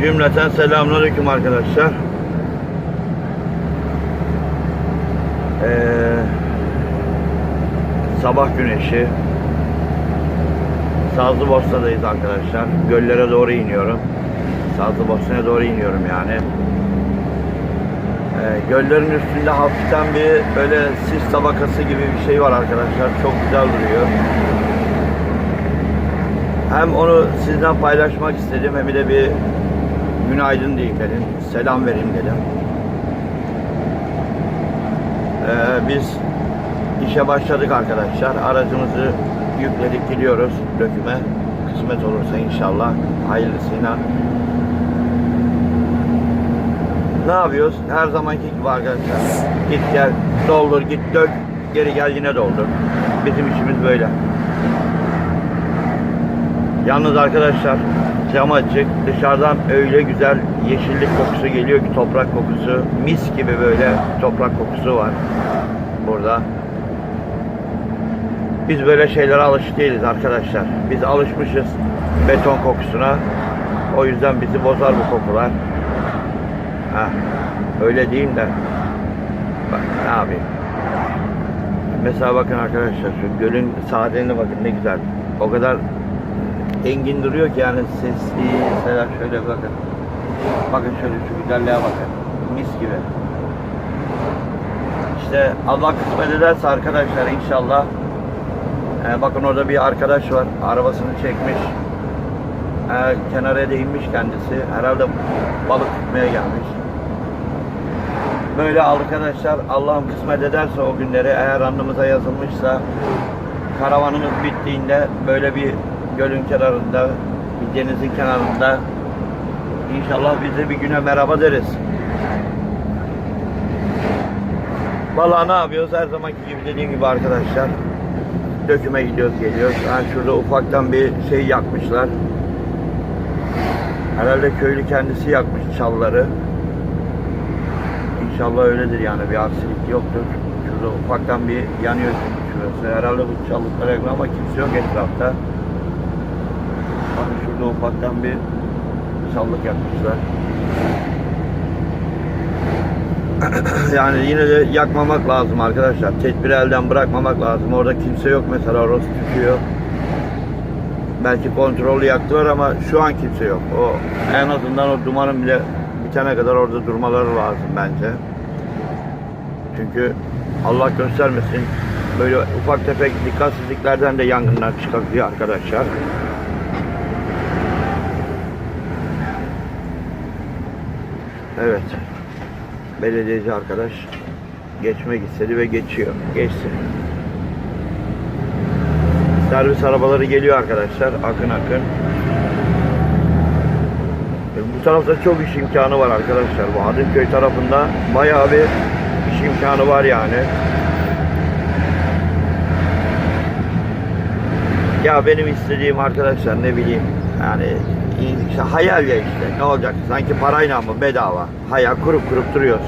Cümleten selamünaleyküm arkadaşlar. Ee, sabah güneşi. Sazlıbosna'dayız arkadaşlar. Göllere doğru iniyorum. Sazlıbosna'ya doğru iniyorum yani. Ee, göllerin üstünde hafiften bir böyle sis tabakası gibi bir şey var arkadaşlar. Çok güzel duruyor. Hem onu sizden paylaşmak istedim hem de bir günaydın diyeyim dedim. Selam vereyim dedim. Ee, biz işe başladık arkadaşlar. Aracımızı yükledik gidiyoruz döküme. Kısmet olursa inşallah hayırlısıyla. Ne yapıyoruz? Her zamanki gibi arkadaşlar. Git gel, doldur, git dök, geri gel yine doldur. Bizim işimiz böyle. Yalnız arkadaşlar cam açık. Dışarıdan öyle güzel yeşillik kokusu geliyor ki toprak kokusu. Mis gibi böyle toprak kokusu var burada. Biz böyle şeylere alışık değiliz arkadaşlar. Biz alışmışız beton kokusuna. O yüzden bizi bozar bu kokular. Ha, öyle diyeyim de. Bak ne yapayım. Mesela bakın arkadaşlar şu gölün sadeline bakın ne güzel. O kadar engin duruyor ki yani sesli mesela şöyle bakın. Bakın şöyle şu güzelliğe bakın. Mis gibi. İşte Allah kısmet ederse arkadaşlar inşallah e, bakın orada bir arkadaş var. Arabasını çekmiş. E, kenara değinmiş kendisi. Herhalde balık tutmaya gelmiş. Böyle arkadaşlar Allah'ım kısmet ederse o günleri eğer alnımıza yazılmışsa karavanımız bittiğinde böyle bir gölün kenarında, bir denizin kenarında inşallah biz bir güne merhaba deriz. Vallahi ne yapıyoruz? Her zamanki gibi dediğim gibi arkadaşlar. Döküme gidiyoruz geliyoruz. Yani şurada ufaktan bir şey yakmışlar. Herhalde köylü kendisi yakmış çalları. İnşallah öyledir yani bir aksilik yoktur. Şurada ufaktan bir yanıyor şurası. Herhalde bu çallıklara yakın ama kimse yok etrafta. Ufaktan bir çallık yakmışlar. yani yine de yakmamak lazım arkadaşlar. Tedbiri elden bırakmamak lazım. Orada kimse yok mesela orası tüküyor. Belki kontrollü yaktılar ama şu an kimse yok. O en azından o dumanın bile bitene kadar orada durmaları lazım bence. Çünkü Allah göstermesin böyle ufak tefek dikkatsizliklerden de yangınlar çıkabiliyor arkadaşlar. Evet. Belediyeci arkadaş geçmek istedi ve geçiyor. Geçsin. Servis arabaları geliyor arkadaşlar. Akın akın. E, Bu tarafta çok iş imkanı var arkadaşlar. Bu Hadımköy tarafında bayağı bir iş imkanı var yani. Ya benim istediğim arkadaşlar ne bileyim yani işte hayal ya işte ne olacak sanki parayla mı bedava hayal kurup kurup duruyoruz.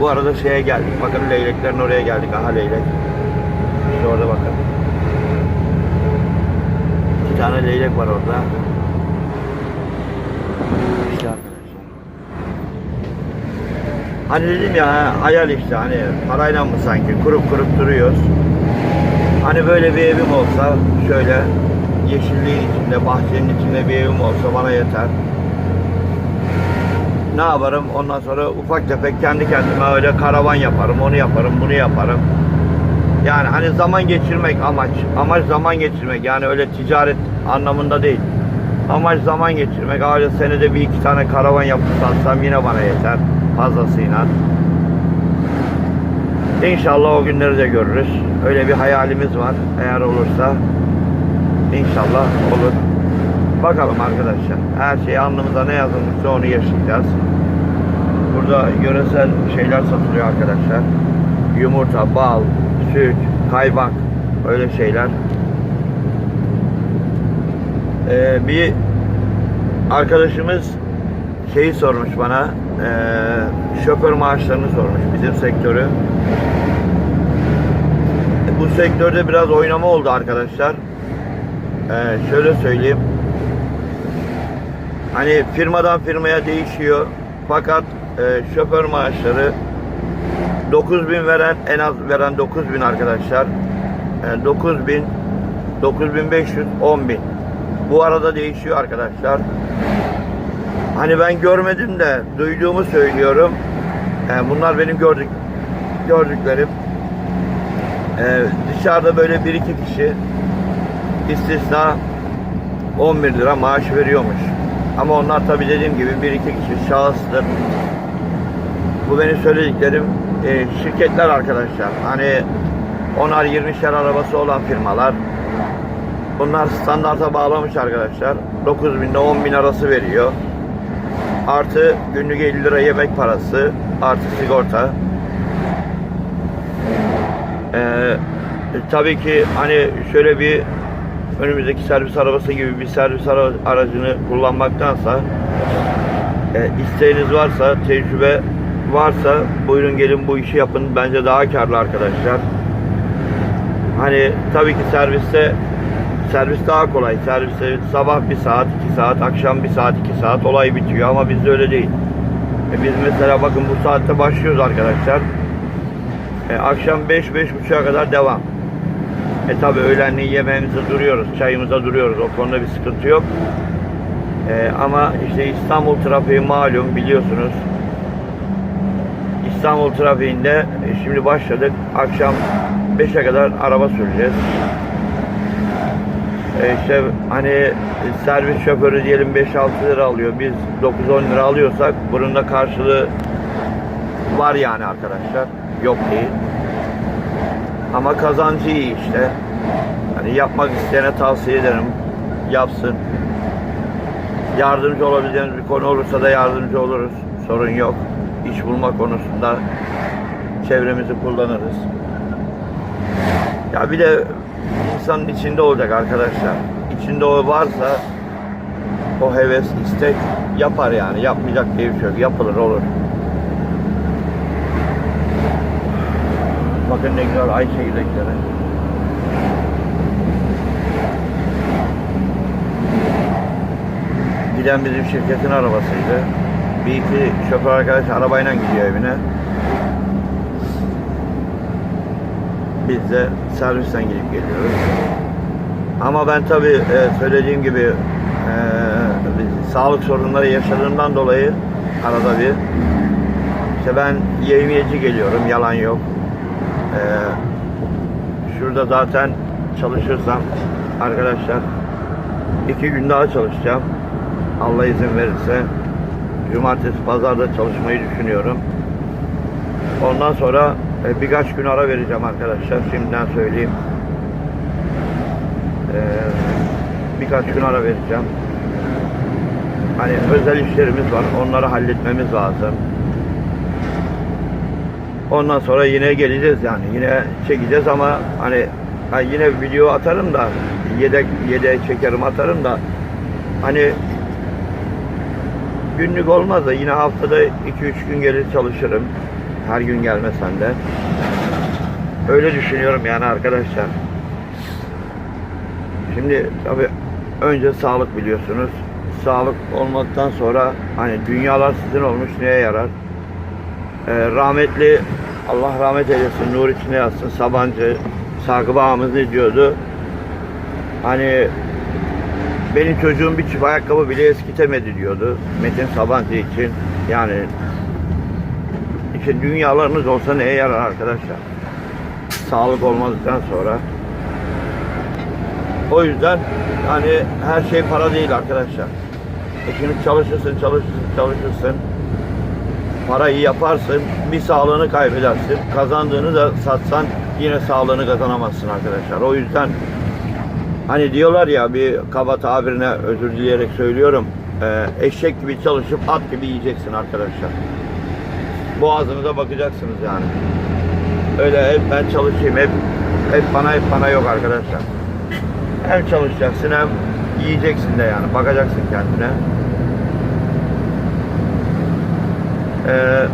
Bu arada şeye geldik bakın leyleklerin oraya geldik aha leylek. İşte orada bakın. İki tane leylek var orada. İşte. Hani dedim ya hayal işte hani parayla mı sanki kurup kurup duruyoruz. Hani böyle bir evim olsa şöyle yeşilliğin içinde, bahçenin içinde bir evim olsa bana yeter. Ne yaparım? Ondan sonra ufak tefek kendi kendime öyle karavan yaparım, onu yaparım, bunu yaparım. Yani hani zaman geçirmek amaç. Amaç zaman geçirmek. Yani öyle ticaret anlamında değil. Amaç zaman geçirmek. Öyle senede bir iki tane karavan yapıp satsam yine bana yeter. Fazlasıyla. İnşallah o günleri de görürüz. Öyle bir hayalimiz var. Eğer olursa inşallah olur. Bakalım arkadaşlar. Her şey alnımıza ne yazılmışsa onu yaşayacağız. Burada yöresel şeyler satılıyor arkadaşlar. Yumurta, bal, süt, kaymak öyle şeyler. Ee, bir arkadaşımız şeyi sormuş bana ee, şoför maaşlarını sormuş bizim sektörü. Bu sektörde biraz oynama oldu arkadaşlar. Ee, şöyle söyleyeyim. Hani firmadan firmaya değişiyor. Fakat e, şoför maaşları 9000 veren en az veren 9000 arkadaşlar. E, 9000 9500 10000. Bu arada değişiyor arkadaşlar. Hani ben görmedim de duyduğumu söylüyorum. E, bunlar benim gördük gördüklerim. E, dışarıda böyle bir iki kişi istisna 11 lira maaş veriyormuş. Ama onlar tabi dediğim gibi bir iki kişi şahıstır. Bu benim söylediklerim e, şirketler arkadaşlar. Hani onar 20'şer arabası olan firmalar. Bunlar standarta bağlamış arkadaşlar. 9 bin ile 10 bin arası veriyor. Artı günlük 50 lira yemek parası. Artı sigorta. Ee, tabii ki hani şöyle bir önümüzdeki servis arabası gibi bir servis ara- aracını kullanmaktansa e, isteğiniz varsa, tecrübe varsa buyurun gelin bu işi yapın. Bence daha karlı arkadaşlar. Hani tabii ki serviste servis daha kolay. Serviste sabah bir saat, iki saat, akşam bir saat, iki saat olay bitiyor ama bizde öyle değil. E, biz mesela bakın bu saatte başlıyoruz arkadaşlar. E, akşam 5-5.30'a kadar devam. E tabi öğlenliği yemeğimize duruyoruz, çayımıza duruyoruz. O konuda bir sıkıntı yok. E, ama işte İstanbul trafiği malum biliyorsunuz. İstanbul trafiğinde e, şimdi başladık. Akşam 5'e kadar araba süreceğiz. E, işte hani servis şoförü diyelim 5-6 lira alıyor. Biz 9-10 lira alıyorsak bunun da karşılığı var yani arkadaşlar. Yok değil. Ama kazancı iyi işte. Hani yapmak isteyene tavsiye ederim. Yapsın. Yardımcı olabileceğimiz bir konu olursa da yardımcı oluruz. Sorun yok. İş bulma konusunda çevremizi kullanırız. Ya bir de insanın içinde olacak arkadaşlar. İçinde o varsa o heves, istek yapar yani. Yapmayacak diye bir şey yok. Yapılır olur. Bakın ne güzel ay çekirdekleri. Giden bizim şirketin arabasıydı. Bir iki şoför arkadaş arabayla gidiyor evine. Biz de servisten gidip geliyoruz. Ama ben tabi söylediğim gibi e, biz sağlık sorunları yaşadığımdan dolayı arada bir işte ben yevmiyeci geliyorum yalan yok. E, şurada zaten çalışırsam arkadaşlar iki gün daha çalışacağım. Allah izin verirse cumartesi pazarda çalışmayı düşünüyorum. Ondan sonra e, birkaç gün ara vereceğim arkadaşlar. Şimdiden söyleyeyim. E, birkaç gün ara vereceğim. Hani özel işlerimiz var. Onları halletmemiz lazım. Ondan sonra yine geleceğiz yani. Yine çekeceğiz ama hani ha yine video atarım da yedek yedek çekerim atarım da hani günlük olmaz da yine haftada 2-3 gün gelir çalışırım. Her gün gelmesen de. Öyle düşünüyorum yani arkadaşlar. Şimdi tabi önce sağlık biliyorsunuz. Sağlık olmaktan sonra hani dünyalar sizin olmuş neye yarar? Ee, rahmetli Allah rahmet eylesin nur içine yatsın Sabancı Sakıp ağamız ne diyordu? Hani benim çocuğum bir çift ayakkabı bile eskitemedi diyordu. Metin Sabancı için. Yani işte dünyalarınız olsa neye yarar arkadaşlar? Sağlık olmadıktan sonra. O yüzden hani her şey para değil arkadaşlar. E şimdi çalışırsın, çalışırsın, çalışırsın. Parayı yaparsın, bir sağlığını kaybedersin. Kazandığını da satsan yine sağlığını kazanamazsın arkadaşlar. O yüzden Hani diyorlar ya bir kaba tabirine özür dileyerek söylüyorum. E, eşek gibi çalışıp at gibi yiyeceksin arkadaşlar. Boğazınıza bakacaksınız yani. Öyle hep ben çalışayım hep hep bana hep bana yok arkadaşlar. Hem çalışacaksın hem yiyeceksin de yani. Bakacaksın kendine. Ee,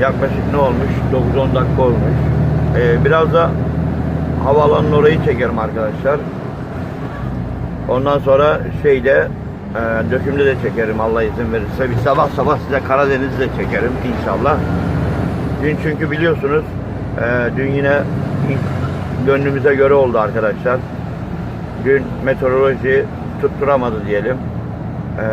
yaklaşık ne olmuş? 9-10 dakika olmuş. Ee, biraz da havaalanının orayı çekerim arkadaşlar. Ondan sonra şeyde Ee, dökümlü de çekerim Allah izin verirse. Bir sabah sabah size Karadeniz'i de çekerim inşallah. Dün çünkü biliyorsunuz e, dün yine gönlümüze göre oldu arkadaşlar. Dün meteoroloji tutturamadı diyelim. Ee,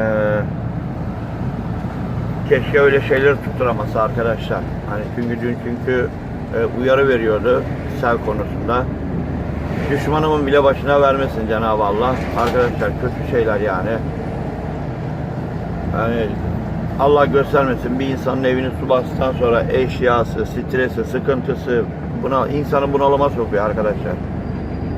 keşke öyle şeyleri tutturamasa arkadaşlar. Hani çünkü dün çünkü e, uyarı veriyordu sel konusunda. Düşmanımın bile başına vermesin Cenab-ı Allah. Arkadaşlar kötü şeyler yani. Yani Allah göstermesin bir insanın evini su bastıktan sonra eşyası, stresi, sıkıntısı buna insanı bunalıma sokuyor arkadaşlar.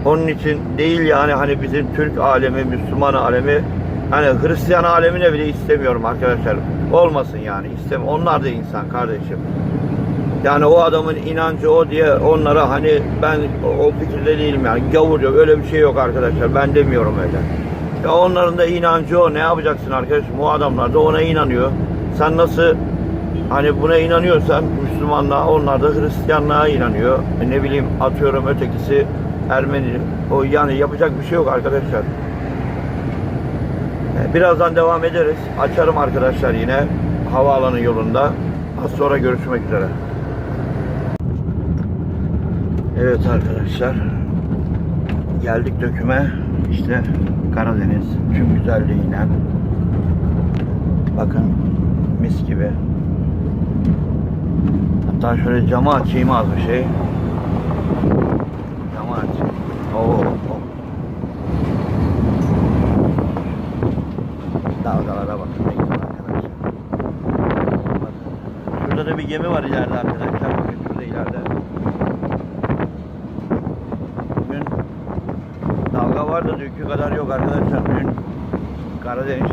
Onun için değil yani hani bizim Türk alemi, Müslüman alemi hani Hristiyan alemine bile istemiyorum arkadaşlar. Olmasın yani. istem. Onlar da insan kardeşim. Yani o adamın inancı o diye onlara hani ben o fikirde değilim yani. Gavur yok. Öyle bir şey yok arkadaşlar. Ben demiyorum öyle. Ya onların da inancı o. Ne yapacaksın arkadaşım? O adamlar da ona inanıyor. Sen nasıl hani buna inanıyorsan Müslümanlığa onlar da Hristiyanlığa inanıyor. E ne bileyim atıyorum ötekisi Ermeni. O yani yapacak bir şey yok arkadaşlar. E, Birazdan devam ederiz. Açarım arkadaşlar yine havaalanı yolunda. Az sonra görüşmek üzere. Evet arkadaşlar. Geldik döküme. İşte Karadeniz tüm güzelliğiyle. Bakın mis gibi. Hatta şöyle camı açayım az bir şey. Camı açayım. Oo, oo. Dalgalara bakın. Şurada da bir gemi var ileride arkadaşlar. Bakın şurada ileride. Bugün dalga var da dünkü kadar yok arkadaşlar. Dün Karadeniz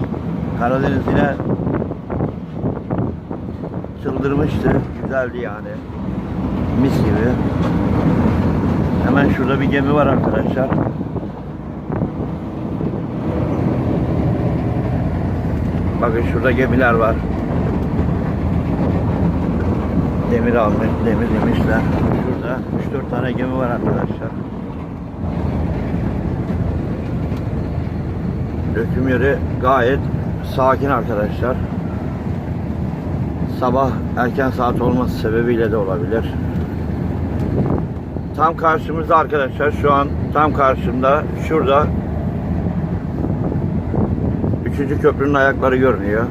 Karadeniz yine çıldırmıştı. Güzeldi yani. Mis gibi. Hemen şurada bir gemi var arkadaşlar. Bakın şurada gemiler var. Demir almış, demir demişler. Şurada 3-4 tane gemi var arkadaşlar. Döküm yeri gayet sakin arkadaşlar. Sabah erken saat olması sebebiyle de olabilir. Tam karşımızda arkadaşlar şu an tam karşımda şurada Üçüncü köprünün ayakları görünüyor.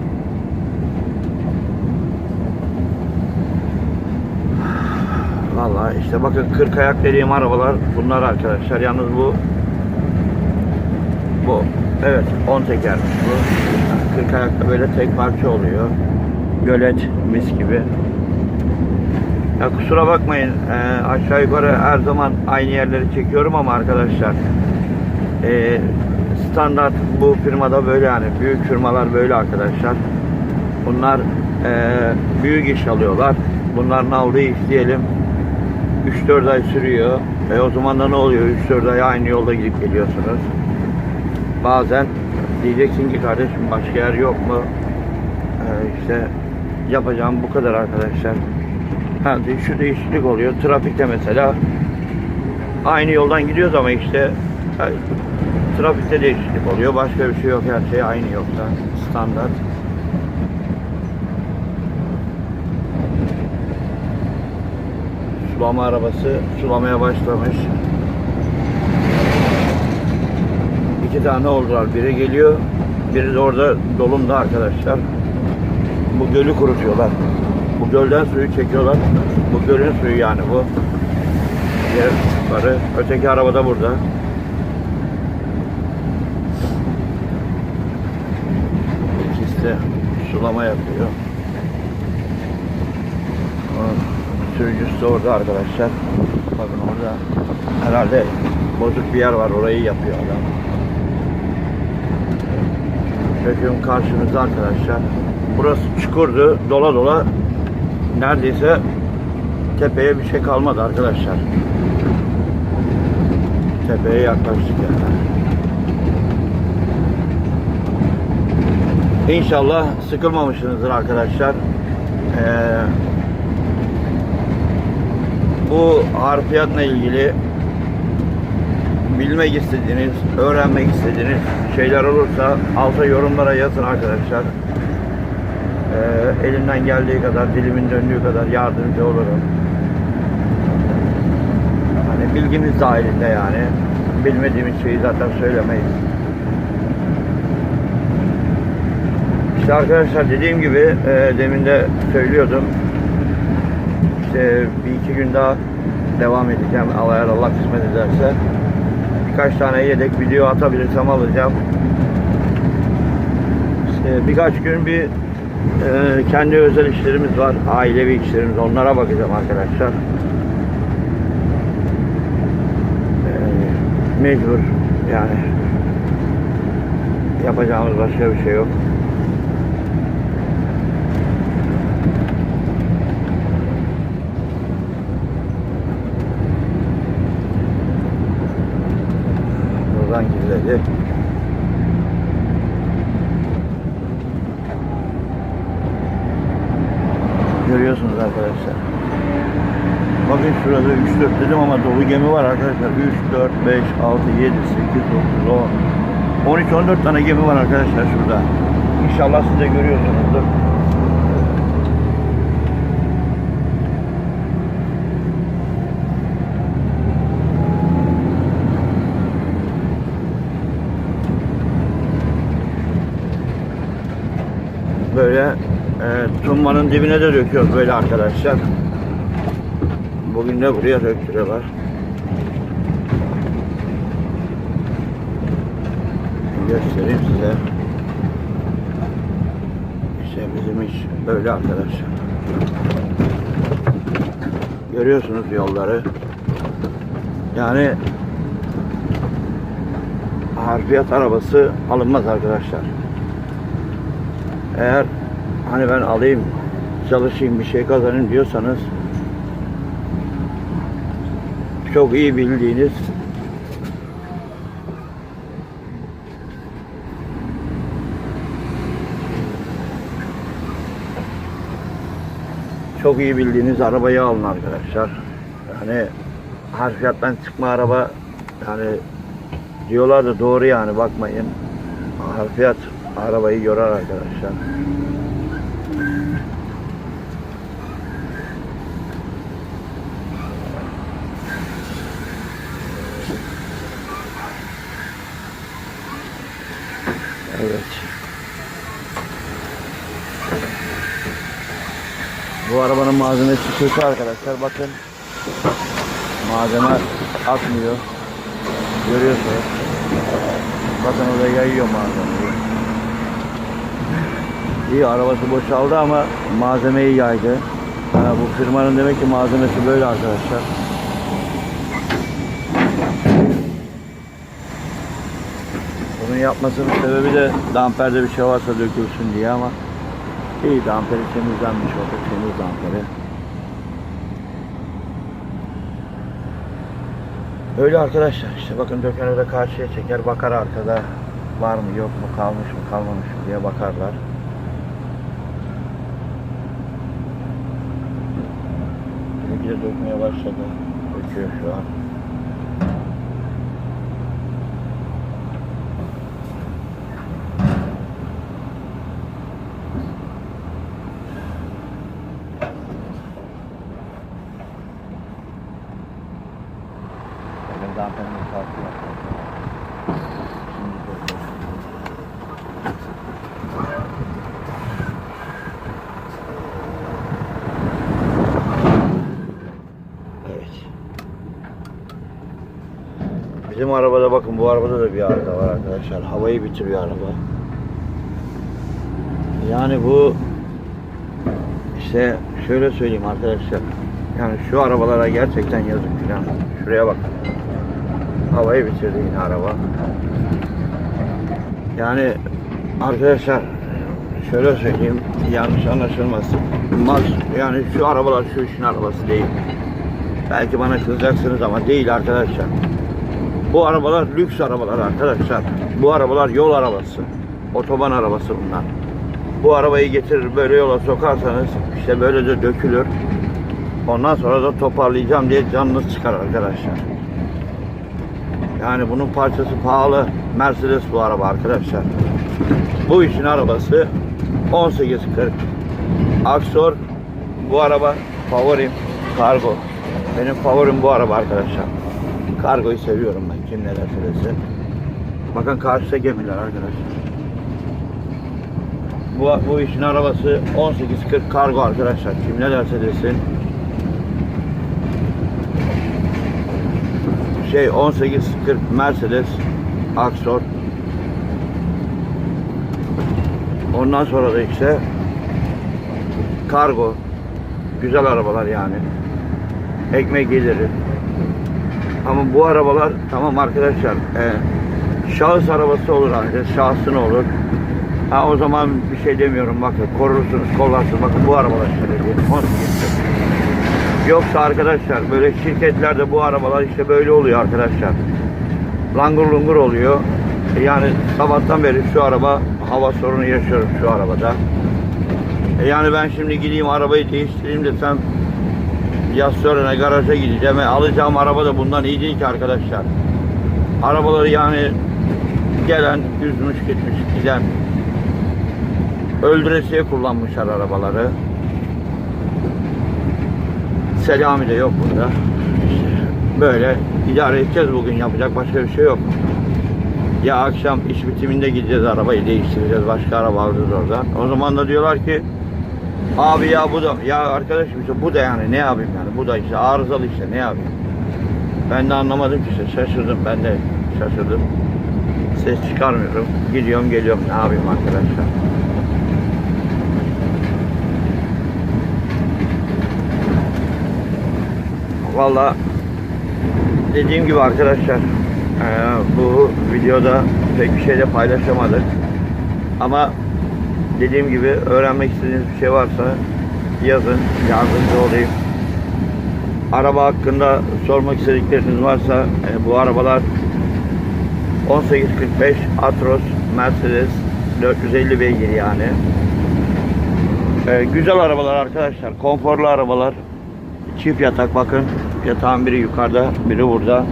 Vallahi işte bakın 40 ayak dediğim arabalar bunlar arkadaşlar. Yalnız bu bu evet 10 tekermiş bu. 40 ayakta böyle tek parça oluyor. Gölet mis gibi. Ya kusura bakmayın e, aşağı yukarı her zaman aynı yerleri çekiyorum ama arkadaşlar e, standart bu firmada böyle yani büyük firmalar böyle arkadaşlar. Bunlar e, büyük iş alıyorlar. Bunların aldığı iş diyelim 3-4 ay sürüyor. E o zaman da ne oluyor? 3-4 ay aynı yolda gidip geliyorsunuz. Bazen diyeceksin ki kardeşim başka yer yok mu? E, işte yapacağım bu kadar arkadaşlar. Ha, şu değişiklik oluyor. Trafikte mesela aynı yoldan gidiyoruz ama işte trafikte değişiklik oluyor. Başka bir şey yok. Her şey aynı yoksa standart. Sulama arabası sulamaya başlamış. İki tane oldular. Biri geliyor. Biri de orada dolumda arkadaşlar. Bu gölü kurutuyorlar. Bu gölden suyu çekiyorlar. Bu gölün suyu yani bu. Diğer yukarı. Öteki araba da burada. De sulama yapıyor. Sürücüsü de orada arkadaşlar. Bakın orada herhalde bozuk bir yer var. Orayı yapıyor adam. Döküm karşımızda arkadaşlar. Burası çukurdu. Dola dola neredeyse tepeye bir şey kalmadı arkadaşlar. Tepeye yaklaştık yani. İnşallah sıkılmamışsınızdır arkadaşlar. Ee, bu harfiyatla ilgili bilmek istediğiniz, öğrenmek istediğiniz şeyler olursa alta yorumlara yazın arkadaşlar. Ee, elimden geldiği kadar, dilimin döndüğü kadar yardımcı olurum. Hani bilgimiz dahilinde yani. Bilmediğimiz şeyi zaten söylemeyiz. İşte arkadaşlar dediğim gibi e, demin de söylüyordum. İşte bir iki gün daha devam edeceğim. Allah Allah kısmet ederse. Birkaç tane yedek video atabilirsem alacağım. İşte birkaç gün bir e, kendi özel işlerimiz var. Ailevi işlerimiz. Onlara bakacağım arkadaşlar. E, mecbur yani. Yapacağımız başka bir şey yok. Gizledi. Görüyorsunuz arkadaşlar. Bakın şurada 3-4 dedim ama dolu gemi var arkadaşlar. 3, 4, 5, 6, 7, 8, 9, 10. 13-14 tane gemi var arkadaşlar şurada. İnşallah siz de görüyorsunuzdur. Böyle e, tumbanın dibine de döküyoruz böyle arkadaşlar. Bugün de buraya döktürüyorlar. Göstereyim size. İşte bizim iş böyle arkadaşlar. Görüyorsunuz yolları. Yani harfiyat arabası alınmaz arkadaşlar. Eğer hani ben alayım, çalışayım, bir şey kazanayım diyorsanız çok iyi bildiğiniz çok iyi bildiğiniz arabayı alın arkadaşlar. Yani harfiyattan çıkma araba yani diyorlar da doğru yani bakmayın. Harfiyat arabayı yorar arkadaşlar. Arabanın malzemesi kötü arkadaşlar. Bakın. Malzeme akmıyor. Görüyorsunuz. Bakın orada yayıyor malzemeyi. İyi arabası boşaldı ama malzemeyi yaydı. Ha, bu firmanın demek ki malzemesi böyle arkadaşlar. Bunun yapmasının sebebi de damperde bir şey varsa dökülsün diye ama iyi damperi temizlenmiş oldu. Temiz damperi. Öyle arkadaşlar işte bakın dökeni de karşıya çeker bakar arkada var mı yok mu kalmış mı kalmamış mı diye bakarlar. Bizimki de dökmeye başladı. Döküyor şu an. Bakın damperin kalkıyor. Şimdi döküyor. Evet. Bizim arabada bakın bu arabada da bir arıza var arkadaşlar. Havayı bitiriyor araba. Yani bu işte şöyle söyleyeyim arkadaşlar. Yani şu arabalara gerçekten yazık falan. Şuraya bak. Havayı bitirdi yine araba. Yani arkadaşlar şöyle söyleyeyim yanlış anlaşılmasın. Mas yani şu arabalar şu işin arabası değil. Belki bana kızacaksınız ama değil arkadaşlar. Bu arabalar lüks arabalar arkadaşlar. Bu arabalar yol arabası. Otoban arabası bunlar. Bu arabayı getirir böyle yola sokarsanız işte böyle de dökülür. Ondan sonra da toparlayacağım diye canınız çıkar arkadaşlar. Yani bunun parçası pahalı. Mercedes bu araba arkadaşlar. Bu işin arabası 1840. Aksor bu araba favorim. Kargo. Benim favorim bu araba arkadaşlar. Kargoyu seviyorum ben. Kim ne derse desin. Bakın karşıda gemiler arkadaşlar. Bu, bu işin arabası 1840 kargo arkadaşlar. Kim ne derse desin. Şey 1840 Mercedes Aksor. Ondan sonra da işte kargo. Güzel arabalar yani. Ekmek geliri. Ama bu arabalar tamam arkadaşlar e, şahıs arabası olur ancak şahsın olur. Ha o zaman bir şey demiyorum bakın korursunuz kollarsınız bakın bu arabalar şöyle diyelim 18 Yoksa arkadaşlar böyle şirketlerde bu arabalar işte böyle oluyor arkadaşlar. Langur lungur oluyor. E Yani sabahtan beri şu araba hava sorunu yaşıyorum şu arabada. E Yani ben şimdi gideyim arabayı değiştireyim desem yaz sonra garaja gideceğim. E alacağım araba da bundan iyi değil ki arkadaşlar. Arabaları yani gelen yüzmüş gitmiş giden öldüresiye kullanmışlar arabaları. Selami de yok burada. Böyle idare edeceğiz bugün yapacak başka bir şey yok. Ya akşam iş bitiminde gideceğiz arabayı değiştireceğiz başka araba alacağız oradan. O zaman da diyorlar ki abi ya bu da ya arkadaşım işte bu da yani ne yapayım yani bu da işte arızalı işte ne yapayım. Ben de anlamadım ki işte şaşırdım ben de şaşırdım. Ses çıkarmıyorum. Gidiyorum geliyorum ne yapayım arkadaşlar. Valla dediğim gibi arkadaşlar bu videoda pek bir şey de paylaşamadık. Ama dediğim gibi öğrenmek istediğiniz bir şey varsa yazın, yardımcı olayım. Araba hakkında sormak istedikleriniz varsa e, bu arabalar 1845 Atros Mercedes 450 beygir yani. E, güzel arabalar arkadaşlar, konforlu arabalar. Çift yatak bakın. Yatağın biri yukarıda, biri burada.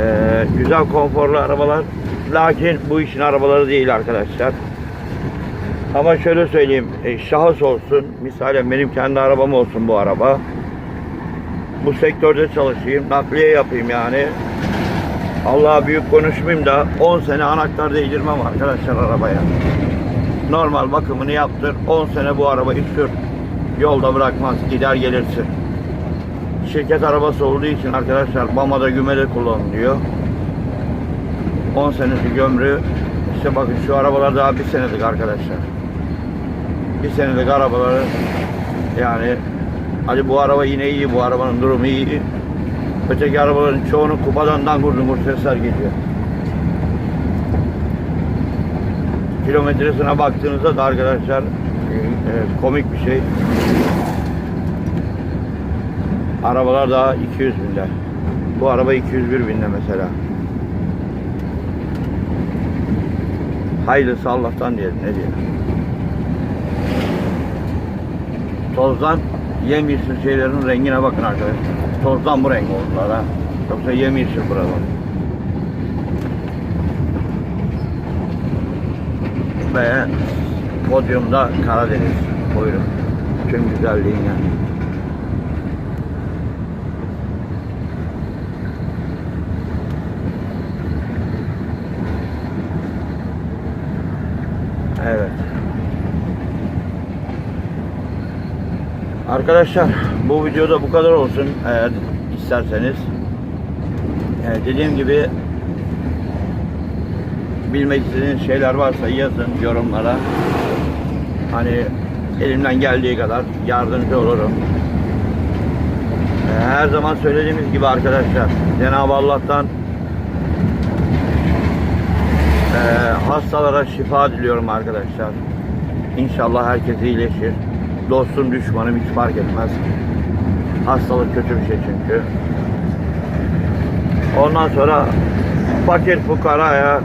Ee, güzel konforlu arabalar. Lakin bu işin arabaları değil arkadaşlar. Ama şöyle söyleyeyim. e, şahıs olsun. Misalen benim kendi arabam olsun bu araba. Bu sektörde çalışayım. Nakliye yapayım yani. Allah büyük konuşmayayım da 10 sene anahtar değdirmem arkadaşlar arabaya. Normal bakımını yaptır. 10 sene bu arabayı sür. Yolda bırakmaz. Gider gelirsin. Şirket arabası olduğu için arkadaşlar Bama'da Güme'de kullanılıyor. 10 senesi gömrü. İşte bakın şu arabalar daha bir senelik arkadaşlar. Bir senelik arabaları yani hadi bu araba yine iyi bu arabanın durumu iyi. Öteki arabaların çoğunun kupadan dangur dungur sesler geliyor. Kilometresine baktığınızda da arkadaşlar e, e, komik bir şey. Arabalar daha 200 binde. Bu araba 201 binde mesela. Hayırlısı Allah'tan diyelim ne diyelim. Tozdan yemyeşil şeylerin rengine bakın arkadaşlar. Tozdan bu renk oldular ha. Yoksa yemyeşil buralar. Ve podyumda Karadeniz. Buyurun. Tüm güzelliğiyle. Evet. Arkadaşlar bu videoda bu kadar olsun eğer isterseniz. Ee, dediğim gibi bilmek istediğiniz şeyler varsa yazın yorumlara. Hani elimden geldiği kadar yardımcı olurum. Ee, her zaman söylediğimiz gibi arkadaşlar Cenab-ı Allah'tan hastalara şifa diliyorum arkadaşlar. İnşallah herkes iyileşir. Dostum düşmanım hiç fark etmez. Hastalık kötü bir şey çünkü. Ondan sonra fakir fukaraya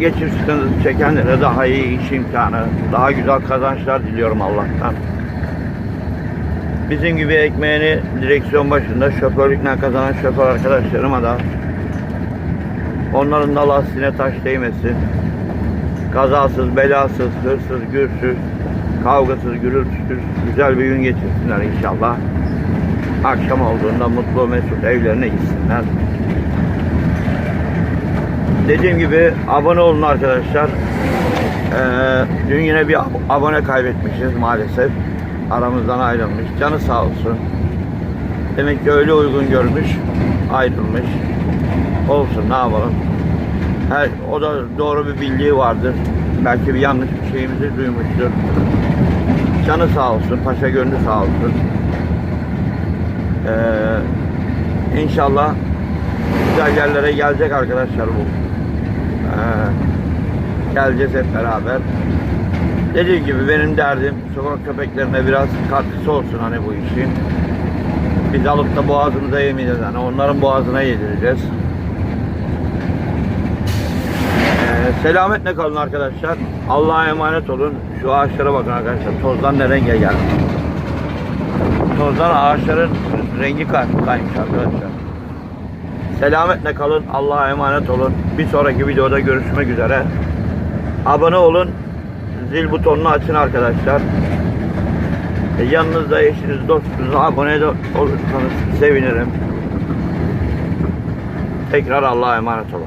geçim sıkıntısı çekenlere daha iyi iş imkanı, daha güzel kazançlar diliyorum Allah'tan. Bizim gibi ekmeğini direksiyon başında şoförlükle kazanan şoför arkadaşlarıma da onların da lastiğine taş değmesin. Kazasız, belasız, hırsız, gürsüz, kavgasız, gürültüsüz güzel bir gün geçirsinler inşallah. Akşam olduğunda mutlu mesut evlerine gitsinler. Dediğim gibi abone olun arkadaşlar. Ee, dün yine bir ab- abone kaybetmişiz maalesef. Aramızdan ayrılmış. Canı sağ olsun. Demek ki öyle uygun görmüş, ayrılmış. Olsun ne yapalım. Her, o da doğru bir bildiği vardır. Belki bir yanlış bir şeyimizi duymuştur. Canı sağ olsun, paşa gönlü sağ olsun. Ee, inşallah güzel yerlere gelecek arkadaşlar bu. Ee, geleceğiz hep beraber. Dediğim gibi benim derdim sokak köpeklerine biraz katkısı olsun hani bu işin. Biz alıp da boğazımıza yemeyeceğiz hani onların boğazına yedireceğiz. Ee, selametle kalın arkadaşlar. Allah'a emanet olun. Şu ağaçlara bakın arkadaşlar. Tozdan ne renge geldi. Tozdan ağaçların rengi kay- kaymış arkadaşlar. Selametle kalın. Allah'a emanet olun. Bir sonraki videoda görüşmek üzere. Abone olun. Zil butonunu açın arkadaşlar. E, yanınızda eşiniz, dostunuz abone olursanız sevinirim. Tekrar Allah'a emanet olun.